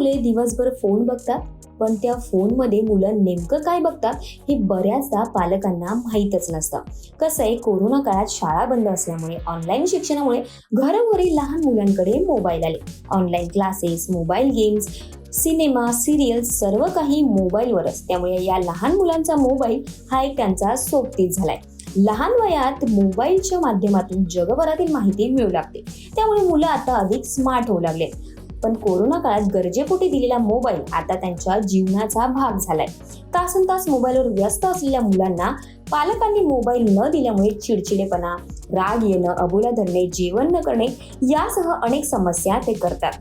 मुले दिवसभर फोन बघतात पण त्या फोनमध्ये मुलं नेमकं काय बघतात हे बऱ्याचदा पालकांना माहीतच नसतं. कसं आहे कोरोना काळात शाळा बंद असल्यामुळे ऑनलाईन शिक्षणामुळे घरोघरी लहान मुलांकडे मोबाईल आले. Online classes mobile games cinema serial सर्व काही मोबाईलवरच त्यामुळे या लहान मुलांचा मोबाईल हा एक त्यांचा सोबतीच झालाय. लहान वयात मोबाईलच्या माध्यमातून जगभरातील माहिती मिळू लागते. त्यामुळे मुलं आता अधिक स्मार्ट होऊ लागले पण कोरोना काळात गरजेपोटी दिलेला मोबाईल आता त्यांच्या जीवनाचा भाग झालाय. तासन तास मोबाईलवर व्यस्त असलेल्या मुलांना पालकांनी मोबाईल न दिल्यामुळे चिडचिडेपणा राग येणं अबोला धरणे जेवण न करणे यासह अनेक समस्या ते करतात.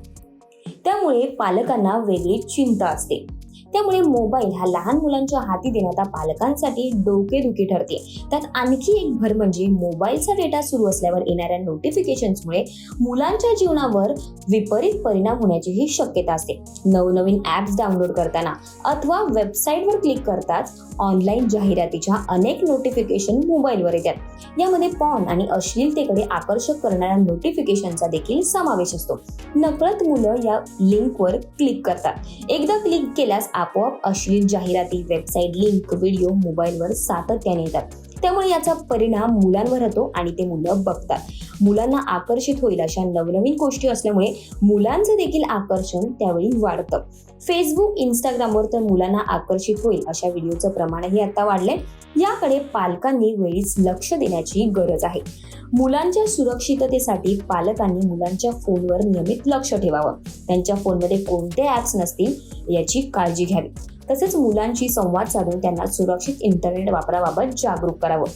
त्यामुळे पालकांना वेगळी चिंता असते. त्यामुळे मोबाईल हा लहान मुलांच्या हाती देणं पालकांसाठी डोकेदुखी ठरते. त्यात आणखी एक भर म्हणजे मोबाईलचा डेटा सुरू असल्यावर येणाऱ्या नोटिफिकेशन्समुळे मुलांच्या जीवनावर विपरीत परिणाम होण्याचीही शक्यता असते. नवनवीन ॲप्स डाउनलोड करताना अथवा वेबसाईटवर क्लिक करताच ऑनलाईन जाहिरातीच्या अनेक नोटिफिकेशन मोबाईलवर येतात. यामध्ये पॉन आणि अश्लीलतेकडे आकर्षक करणाऱ्या नोटिफिकेशनचा देखील समावेश असतो. नकळत मुलं या लिंकवर क्लिक करतात. एकदा क्लिक केल्यास आपोआप अश्लील जाहिराती वेबसाईट लिंक व्हिडिओ मोबाईलवर सातत्याने येतात. त्यामुळे याचा परिणाम मुलांवर होतो आणि ते मुलं बघतात. मुलांना आकर्षित होईल अशा नवनवीन गोष्टी असल्यामुळे मुलांचं देखील आकर्षण त्यावेळी वाढतं. फेसबुक इंस्टाग्रामवर तर मुलांना आकर्षित होईल अशा व्हिडिओचं प्रमाणही आता वाढलंय. याकडे पालकांनी वेळीच लक्ष देण्याची गरज आहे. मुलांच्या सुरक्षिततेसाठी पालकांनी मुलांच्या फोनवर नियमित लक्ष ठेवावं. त्यांच्या फोनमध्ये कोणते ॲप्स नसतील याची काळजी घ्यावी. तसेच मुलांशी संवाद साधून त्यांना सुरक्षित इंटरनेट वापराबाबत जागरूक करावं.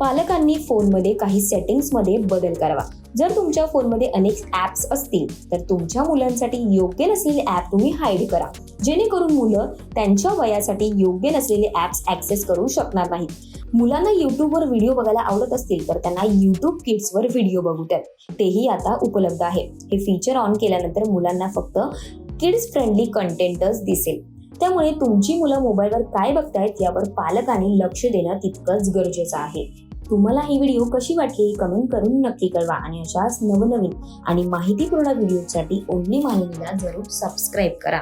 पालकांनी फोनमध्ये काही सेटिंग्समध्ये बदल करावा. जर तुमच्या फोनमध्ये अनेक ॲप्स असतील तर तुमच्या मुलांसाठी योग्य नसलेले ॲप तुम्ही हाईड करा. जेणेकरून मुलं त्यांच्या वयासाठी योग्य नसलेले ॲप्स ॲक्सेस करू शकणार नाहीत. मुलांना युट्यूबवर व्हिडिओ बघायला आवडत असतील तर त्यांना युट्यूब किड्सवर व्हिडिओ बघू द्यात तेही आता उपलब्ध आहे. हे फीचर ऑन केल्यानंतर मुलांना फक्त किड्स फ्रेंडली कंटेंटच दिसेल. त्यामुळे तुमची मुलं मोबाईलवर काय बघतायत यावर पालकांनी लक्ष देणं तितकंच गरजेचं आहे. तुम्हाला ही व्हिडिओ कशी वाटली कमेंट करून नक्की कळवा आणि अशाच नवनवीन आणि माहितीपूर्ण व्हिडिओसाठी ओनली माहितीला जरूर सबस्क्राईब करा.